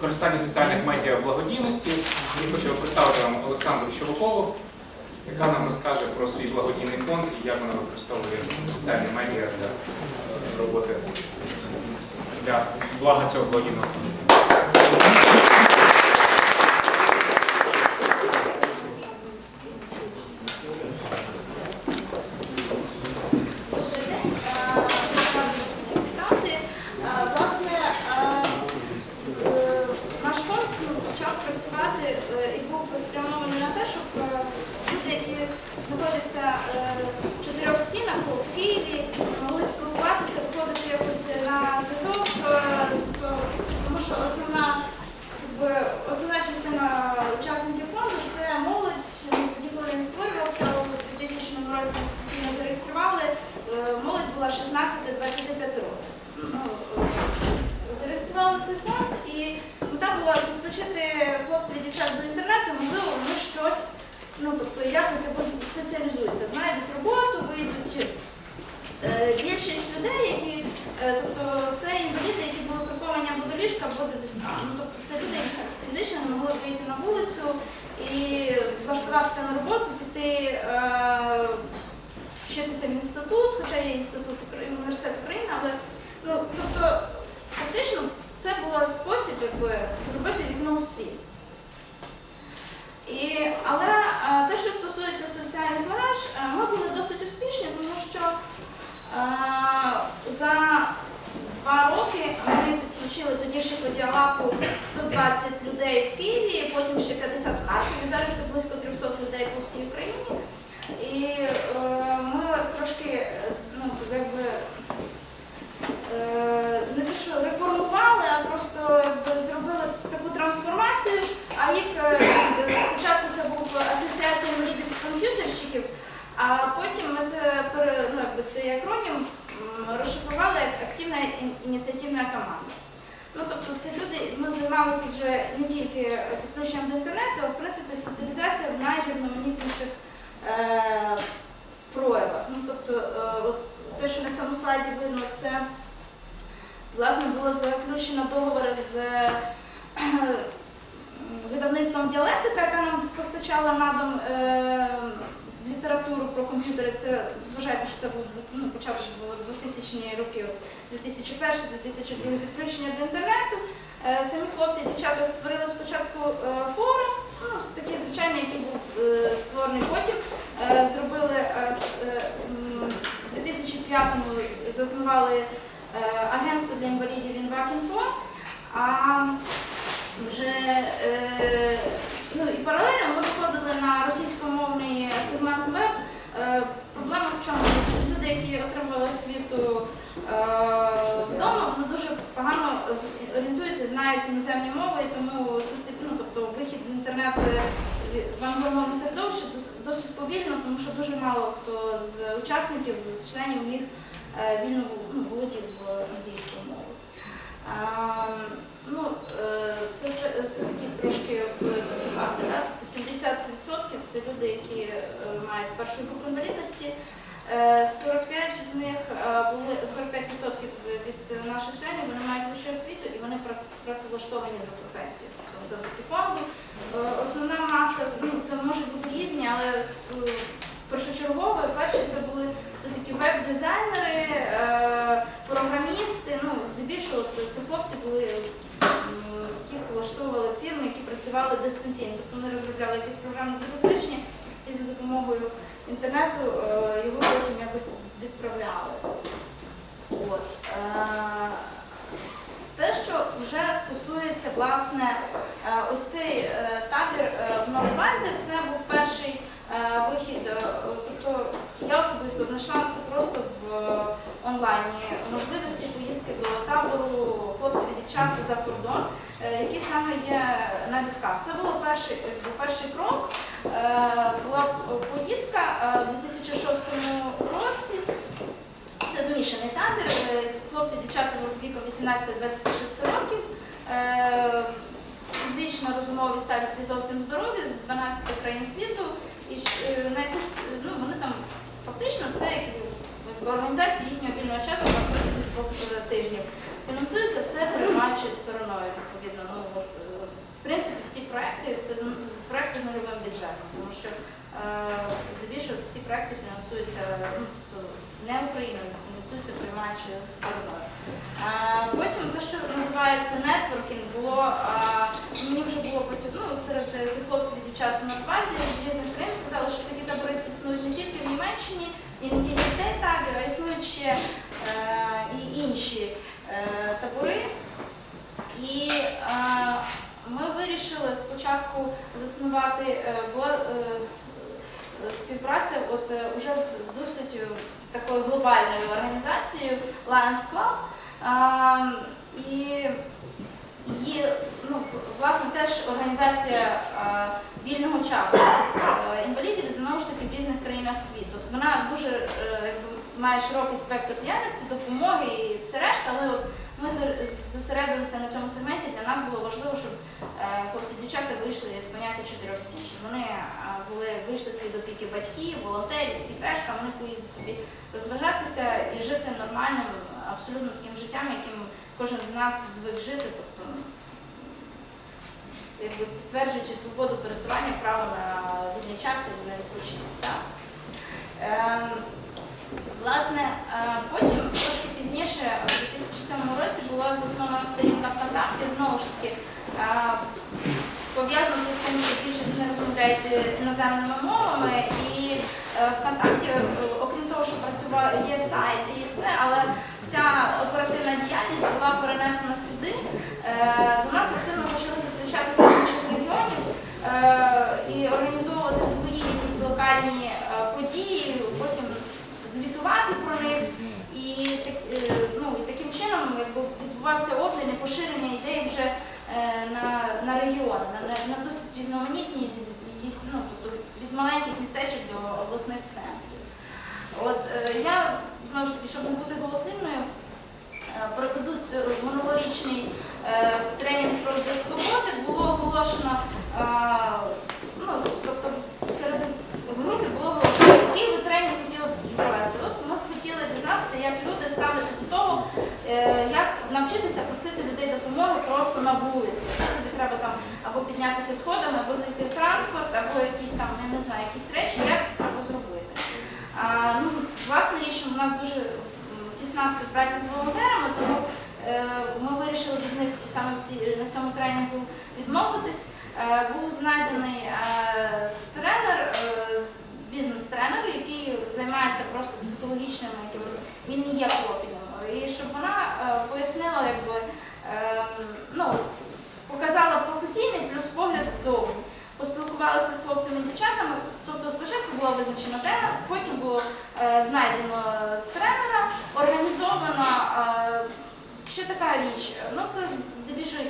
використання соціальних медіа благодійності. І хочу представити вам Олександру Щолокову, яка нам розкаже про свій благодійний фонд і як вона використовує соціальні медіа для е, роботи для блага цього благодійного фонду. Добрий день. Е, рада всіх вітати. Е, Власне, е, с- е, наш фонд ну, почав працювати е, і був спрямований на те, щоб е, люди, які знаходяться е, в чотирьох стінах в Києві, могли спілкуватися, виходити якось на зв'язок, е, тому що основна основна частина учасників фонду це молодь. Ну, Тоді, коли він створювався, у 2000 році ми офіційно зареєстрували, е, молодь була 16-25 років. Ну, Зареєстрували цей фонд і мета була підключити хлопців і дівчат до інтернету, можливо, вони щось, ну тобто якось або соціалізуються, знайдуть роботу, вийдуть. Е, Більшість людей, які, е, тобто це інваліди, які були приковані або до ліжка, або до диска. Ну, тобто це люди, які фізично не могли вийти на вулицю і влаштуватися на роботу, піти е, вчитися в інститут, хоча є інститут України, університет України, але ну, тобто, фактично це був спосіб якби, зробити вікно у світ. І, але е, те, що стосується соціальних мереж, ми були досить успішні, тому що за два роки ми підключили тоді ще по діалапу 120 людей в Києві, потім ще 50 в Харкові. Зараз це близько 300 людей по всій Україні. І е, ми трошки е, ну, якби, е, не те, що реформували, а просто якби, зробили таку трансформацію. А їх е, спочатку це був асоціація інвалідів комп'ютерщиків, а потім ми це пере- ну, якби цей акронім м, розшифрували як активна ін- ініціативна команда. Ну, тобто це люди, ми займалися вже не тільки підключенням до інтернету, а в принципі соціалізація в найрізноманітніших е, проявах. Ну, тобто, е, от те, що на цьому слайді видно, це власне було заключено договор з е, видавництвом діалектика, яка нам постачала на дом е, літературу про комп'ютери. Це зважайте, що це був ну, було 2000 роки, 2001-2002 підключення до інтернету. Е, Самі хлопці і дівчата створили спочатку е, форум, ну, такий звичайний, який був е, створений потім. Зробили у 2005-му заснували агентство для інвалідів «Інвакінфо», а вже ну і паралельно ми виходили на російськомовний сегмент веб. Е, проблема в чому? Люди, які отримали освіту е, вдома, вони дуже погано орієнтуються, знають іноземні мови, тому ну, тобто, вихід в інтернет е, в англомовному середовищі досить повільно, тому що дуже мало хто з учасників, з членів міг вільно ну, володів англійською Ну, е, це, це такі трошки е, факти. Да? Тобто 70% це люди, які е, мають першу групу інвалідності. Е, 45 з них е, були 45% від наших членів вони мають вищу освіту і вони прац- працевлаштовані за професією, тобто завдяки фонду. Е, Основна маса, ну це можуть бути різні, але е, першочергово перші це були все-таки веб-дизайнери, е, програмісти. Ну, здебільшого це хлопці були, яких влаштовували фірми, які працювали дистанційно. Тобто вони розробляли якесь програмне забезпечення і за допомогою інтернету е, його потім якось відправляли. От. Е, Те, що вже стосується власне ось цей табір в Норвальде, це був перший вихід. е, Тобто я особисто знайшла це просто в е, онлайні можливості поїздки до табору хлопців і дівчат за кордон, е, які саме є на візках. Це був перший, перший крок. Е, Була поїздка е, в 2006 році. Це змішаний табір. е, Хлопці, дівчата віком 18-26 років. Е, Фізично, розумові старості зовсім здорові з 12 країн світу. І е, на якусь, е, ну, вони там фактично це організація їхнього вільного часу на протязі двох е, тижнів. Фінансується все приймаючою стороною, відповідно. Ну, от, проекти це проекти з нульовим бюджетом, тому що е, здебільшого всі проекти фінансуються ну, тобто не Україною, фінансуються приймаючою стороною. Потім те, що називається нетворкінг, було мені вже було потім ну, серед цих хлопців і дівчат на Норвальді з різних країн сказали, що такі табори існують не тільки в Німеччині, і не тільки цей табір, а існують ще е, і інші е, табори. І ми вирішили спочатку заснувати е, співпраця от е, уже з досить е, такою глобальною організацією Lions Club. І є ну, власне, теж організація вільного часу е, інвалідів знову ж таки в різних країнах світу. Вона дуже якби, має широкий спектр діяльності, допомоги і все решта, але ми зосередилися на цьому сегменті. Для нас було важливо, щоб е, хлопці дівчата вийшли з поняття чотирьох стін, щоб вони е, були вийшли з під опіки батьків, волонтерів, всіх решта, вони поїдуть собі розважатися і жити нормальним, абсолютно таким життям, яким кожен з нас звик жити, тобто якби підтверджуючи свободу пересування, право на вільний час і на відпочинок. Власне, е, потім трошки пізніше, у 2007 році, була заснована сторінка ВКонтакті. Знову ж таки, е, пов'язано це з тим, що більшість не розмовляють іноземними мовами. І е, ВКонтакті, окрім того, що працював, є сайт і все, але вся оперативна діяльність була перенесена сюди. До нас активно почали підключатися з інших регіонів і організовувати свої якісь локальні події, потім звітувати про них. І, е, ну, і таким чином якби, відбувався обмін і поширення ідей вже е, на, на регіони, на, на, досить різноманітні, якісь, ну, тобто від маленьких містечок до обласних центрів. От е, я знову ж таки, щоб не бути голослівною, проведу минулорічний тренінг про свободи. Було оголошено, ну, тобто серед в групі було оголошено, який ви тренінг хотіли б провести. От ми б хотіли дізнатися, як люди ставляться до того, е, як навчитися просити людей допомоги просто на вулиці. Якщо тобі треба там або піднятися сходами, або зайти в транспорт, або якісь там, я не знаю, якісь речі, як це треба зробити. А, ну, власне річ, у нас дуже тісна співпраця з волонтерами, тому е, ми вирішили від них саме на цьому тренінгу відмовитись. Е, був знайдений тренер, бізнес-тренер, який займається просто психологічним якимось, він не є профільним. І щоб вона е, пояснила, якби, е, ну, показала професійний плюс погляд ззовні. Поспілкувалися з хлопцями і дівчатами. Тобто спочатку була визначена тема, потім було е, знайдено тренера, організовано е, ще така річ. Ну це здебільшого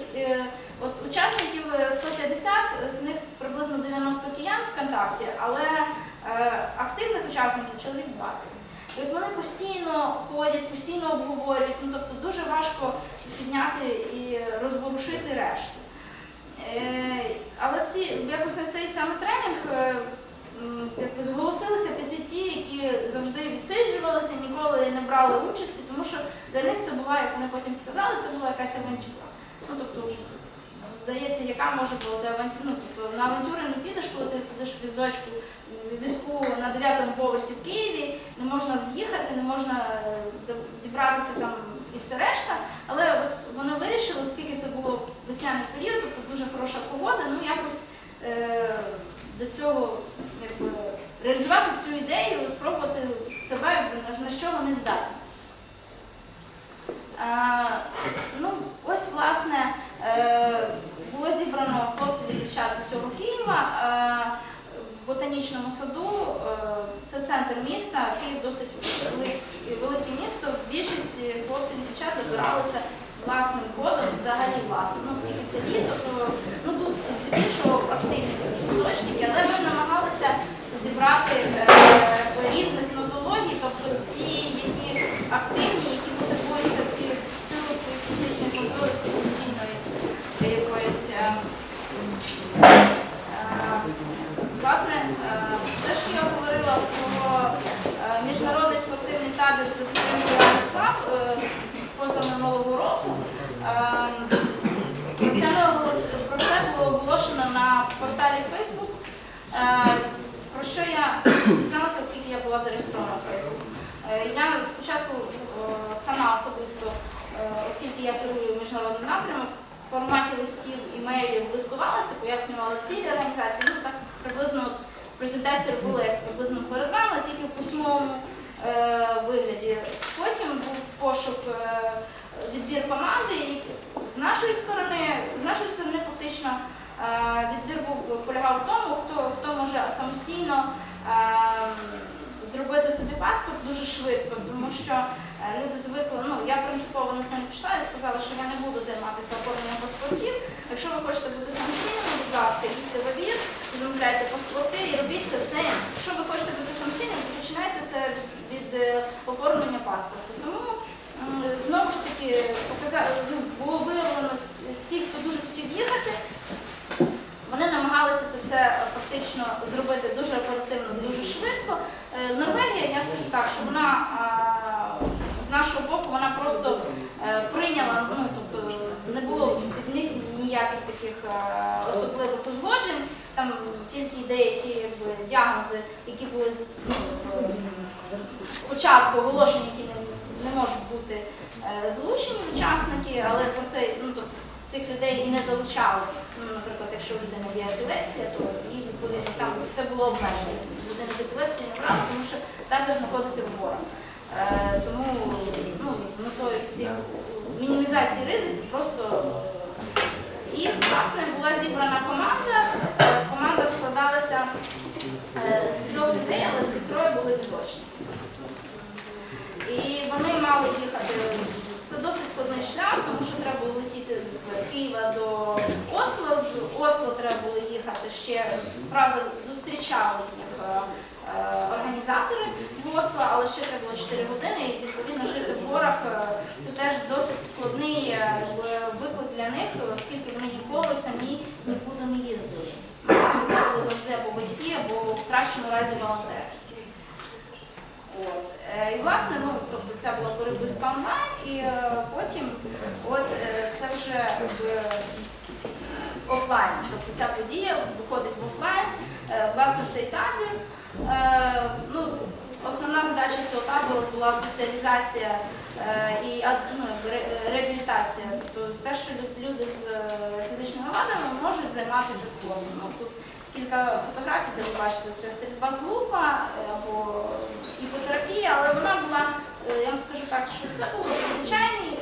от учасників е, 150, з них приблизно 90 киян ВКонтакті, але активних учасників чоловік 20. І от вони постійно ходять, постійно обговорюють, ну тобто дуже важко підняти і розворушити решту. Е, Але ці, якось на цей саме тренінг е, якби зголосилися піти ті, які завжди відсиджувалися, ніколи не брали участі, тому що для них це була, як вони потім сказали, це була якась авантюра. Ну тобто, здається, яка може бути авантюра. Ну, тобто, на авантюри не підеш, коли ти сидиш в візочку, в візку на 9 поверсі в Києві, не можна з'їхати, не можна е, дібратися там і все решта. Але от вони вирішили, оскільки це було весняний період, тобто дуже хороша погода, ну якось е, до цього якби, реалізувати цю ідею, спробувати себе, на- що вони здатні. А, ну, ось, власне, е, було зібрано хлопців і дівчат усього Києва е, в ботанічному саду. Е, це центр міста, Київ досить велике, місто. Більшість хлопців і дівчат добиралися власним ходом, взагалі власним. Ну, оскільки це літо, то ну, тут здебільшого активні такі візочники, але ми намагалися зібрати е, різних нозологій, тобто ті, які активні, які потребують в силу своїх фізичних можливостей е, е, Власне, е, те, що я говорила про е, міжнародний спортивний табір за підтримки АНСПАП позаминулого року, е, про це, було оголошено на порталі Facebook, е, про що я дізналася, оскільки я була зареєстрована в Facebook. Е, Я спочатку е, сама особисто, е, оскільки я керую міжнародним напрямом, форматі листів, імейлів листувалася, пояснювала цілі організації. Ну так приблизно презентація робила як приблизно перед тільки в письмовому е, вигляді. Потім був пошук е, відбір команди, з нашої сторони, з нашої сторони фактично е, відбір був полягав в тому, хто, хто може самостійно е, зробити собі паспорт дуже швидко, тому що люди звикли, ну я принципово на це не пішла і сказала, що я не буду займатися оформленням паспортів. Якщо ви хочете бути самостійними, будь ласка, їдьте в АВІР, замовляйте паспорти і робіть це все. Якщо ви хочете бути самостійними, то починайте це від, е, оформлення паспорту. Тому знову ж таки показа- ну, було виявлено ці- хто дуже хотів їхати. Вони намагалися це все е, фактично зробити дуже оперативно, дуже швидко. Е, Норвегія, я скажу так, що вона з нашого боку вона просто е, прийняла, ну тобто не було від них ніяких таких е, особливих узгоджень. Там тільки деякі якби, діагнози, які були ну, спочатку оголошені, які не, не можуть бути е, залучені учасники, але про це ну, тобто, цих людей і не залучали. Ну, наприклад, якщо у людини є епілепсія, то і відповідно там це було обмежено. Людина з епілепсією не брала, тому що табір знаходиться в горах. Е, тому ну, з метою всіх мінімізації ризиків просто і власне була зібрана команда. Е, Команда складалася е, з трьох людей, але всі троє були візочні. І вони мали їхати. Це досить складний шлях, тому що треба було летіти з Києва до Осло. З Осло треба було їхати ще, правда, зустрічали їх е, е, організатори в Осло, але ще треба було 4 години, і відповідно жити в горах е, це теж досить складний е, виклик для них, оскільки вони ніколи самі нікуди не їздили. Це були завжди або батьки, або в кращому разі волонтери. От. Е, І власне, ну, тобто це була переписка онлайн, і потім от це вже якби, офлайн. Тобто ця подія виходить в офлайн. Власне, цей табір. Ну, Основна задача цього табору була соціалізація е, і ну, реабілітація. Тобто те, що люди з е, фізичними вадами можуть займатися спортом. Ну, тут кілька фотографій, де ви бачите, це стрільба з лука е, або іпотерапія, але вона була, я вам скажу так, що це був звичайний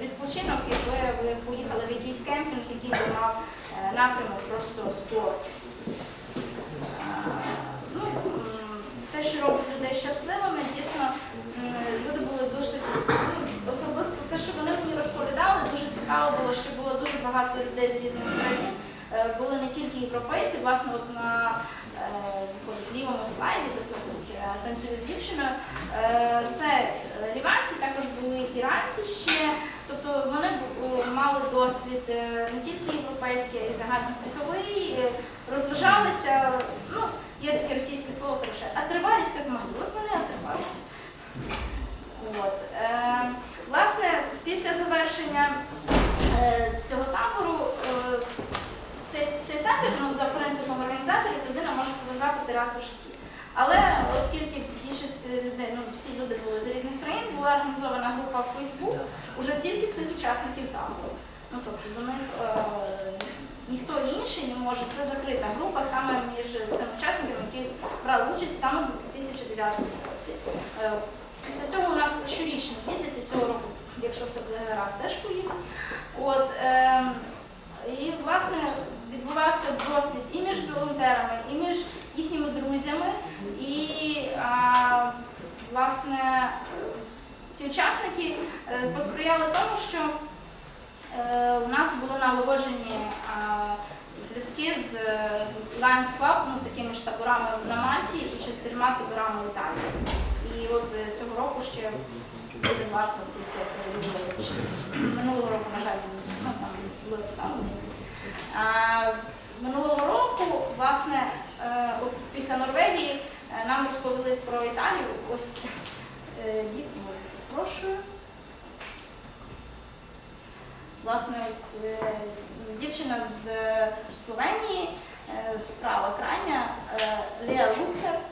відпочинок, якби ви поїхали в якийсь кемпінг, який би мав напрямок просто спорт. Ну, те, що робить людей щасливими, дійсно люди були досить ну, особисто, те, що вони мені розповідали, дуже цікаво було, що було дуже багато людей з різних країн. Е, Були не тільки європейці, власне, от на е, лівому слайді, де е, танцює з дівчиною. Це ліванці, також були іранці ще. Тобто вони мали досвід не тільки європейський, а й загальносвітовий, розважалися. Ну, є таке російське слово хороше, отривались як могли. От вони отривалися. От. Е, власне, після завершення е, цього табору е, цей, цей табір, ну, за принципом організаторів, людина може потрапити раз у житті. Але оскільки більшість людей, ну всі люди були з різних країн, була організована група в Facebook уже тільки цих учасників табору. Ну тобто до них е, ніхто інший не може. Це закрита група саме між цими учасниками, які брали участь саме у 2009 році. Після цього у нас щорічно їздять і цього року, якщо все буде гаразд, теж поїдуть. От, е, і власне відбувався досвід і між волонтерами, і між їхніми друзями. І а, власне ці учасники е, посприяли тому, що е, у нас були налагоджені зв'язки з е, Lions Club, ну, такими ж таборами на Мальті і чотирма таборами в Італії. От е, цього року ще буде власне ці переговорів. Минулого року, на жаль, ну, там були обставини. Минулого року, власне, е, після Норвегії е, нам розповіли про Італію. Ось дід, прошу. Власне, ось дівчина з Словенії справа крайня, Леа Лукер, е,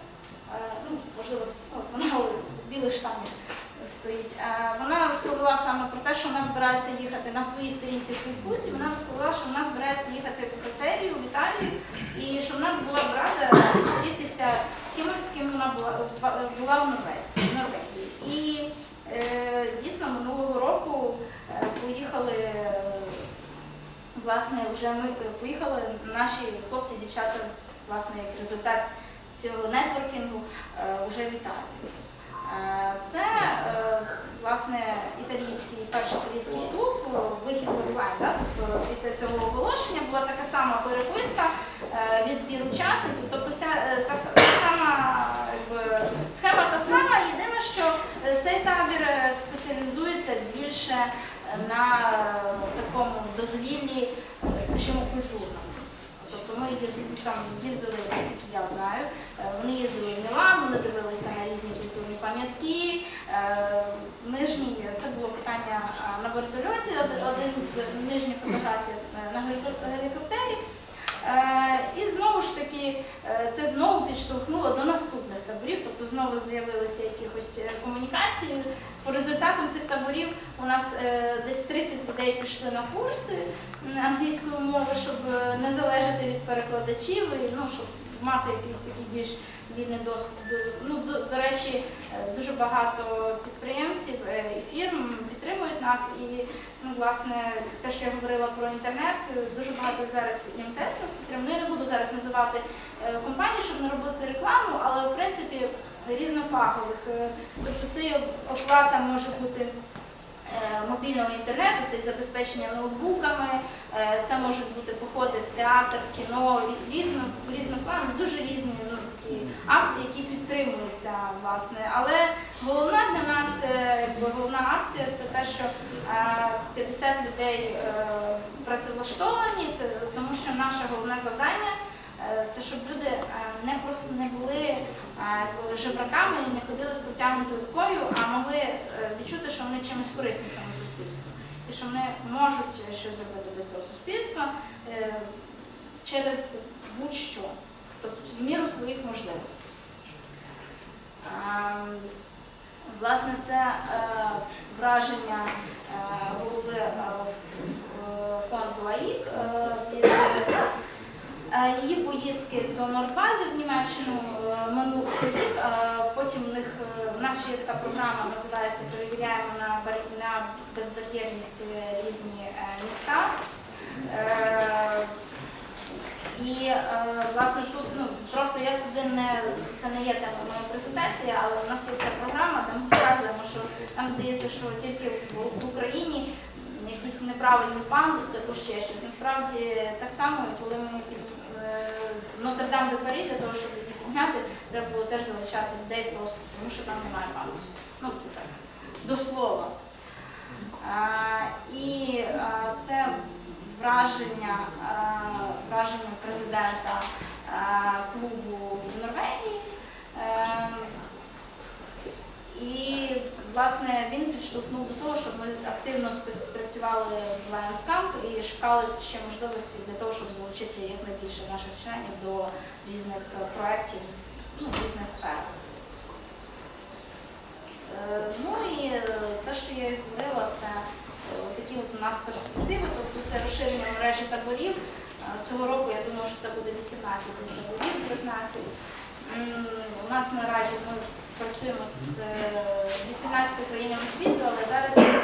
ну, можливо, вона у білих штанах стоїть. Е, Вона розповіла саме про те, що вона збирається їхати на своїй сторінці в Фейсбуці. Вона розповіла, що вона збирається їхати по критерію в Італію, і що вона була б рада зустрітися з кимось, з ким вона була, була в в Норвегії. І е, дійсно минулого року е, поїхали. е, Власне, вже ми е, поїхали наші хлопці, дівчата, власне, як результат цього нетворкінгу е, вже в Італію. Е, Це е, власне італійський перший італійський клуб, е, вихід офлайн. Тобто після цього оголошення була така сама переписка, е, відбір учасників, тобто вся е, та, та сама якби, схема та сама. Єдине, що е, цей табір е, спеціалізується більше на е, такому дозвіллі, е, скажімо, культурному. Ми їздили, там їздили, наскільки я знаю, е, вони їздили в Мілан, вони дивилися на різні культурні пам'ятки. Е, Нижній, це було питання на вертольоті, од- один з нижніх фотографій е, на гелікоп- гелікоптері. Е, І знову ж таки, е, це знову підштовхнуло до наступних таборів, тобто знову з'явилися якихось е, комунікації. По результатам цих таборів у нас десь 30 людей пішли на курси англійської мови, щоб не залежати від перекладачів, і ну, щоб мати якийсь такий більш вільний доступ до ну до, до речі, е, дуже багато підприємців е, і фірм підтримують нас. І ну, власне те, що я говорила про інтернет, е, дуже багато зараз МТС нас підтримує. Ну, я не буду зараз називати компанії, щоб не робити рекламу, але в принципі різнофахових. Тобто це оплата може бути. Е, Мобільного інтернету, це забезпечення ноутбуками, е, це можуть бути походи в театр, в кіно, рі- різно, різнопланові, дуже різні ну, такі акції, які підтримуються, власне. Але головна для нас, е, якби головна акція це те, що е, 50 людей працевлаштовані, це тому що наше головне завдання. Е, Це щоб люди е, не просто не були е, жебраками і не ходили з протягнутою рукою, а могли відчути, що вони чимось корисні цьому суспільству, і що вони можуть щось зробити для цього суспільства через будь-що, тобто в міру своїх можливостей. Власне, це враження голови фонду АІК її поїздки до Нордвальди в Німеччину е, минулий рік. Е, Потім у них е, у нас ще є така програма, називається Перевіряємо на на безбар'єрність е, різні е, міста. Е, і е, власне тут ну просто я сюди не це не є тема моєї презентації, але у нас є ця програма, ми показуємо, що нам здається, що тільки в, в Україні якісь неправильні пандуси або ще щось. Насправді так само, коли ми Нотр-Дам де Парі, для того, щоб їх підняти, треба було теж залучати людей просто, тому що там немає пандусу. Ну це так, до слова. А, і а, це враження, а, враження президента а, клубу в Норвегії. Ем, І власне він підштовхнув до того, щоб ми активно спрацювали з Lions Camp і шукали ще можливості для того, щоб залучити якнайбільше наших членів до різних е, проєктів ну, різних сферах. Е, Ну і е, те, що я і говорила, це такі от у нас перспективи, тобто це розширення мережі таборів. Цього року я думаю, що це буде 18 десь таборів, 19. У нас наразі ми працюємо з е, 18 країнами світу, але зараз я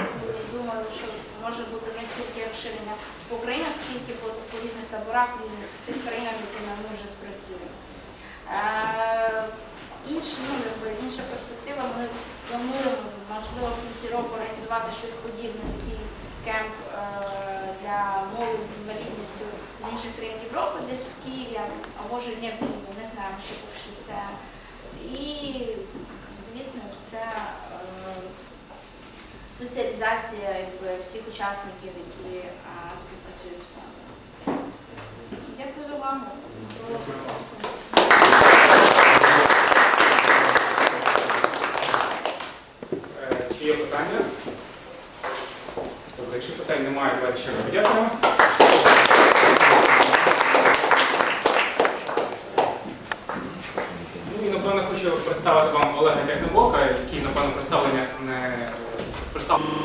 думаю, що може бути не стільки розширення по Україні, скільки по, по різних таборах, в різних тих країнах, з якими ми вже спрацюємо. Е, Інша, ну, інша перспектива, ми плануємо, можливо, в кінці року організувати щось подібне, такий кемп е, для молоді з інвалідністю з інших країн Європи, десь в Києві, а може не в Києві, не знаємо, що поки що це. І, звісно, це е, соціалізація якби, всіх учасників, які е, співпрацюють з фондом. Дякую за увагу. Е, Чи є питання? Добре, якщо питань немає, давайте ще раз подякуємо. представити вам Олега Тягнебока, який, напевно, представлення не представлення.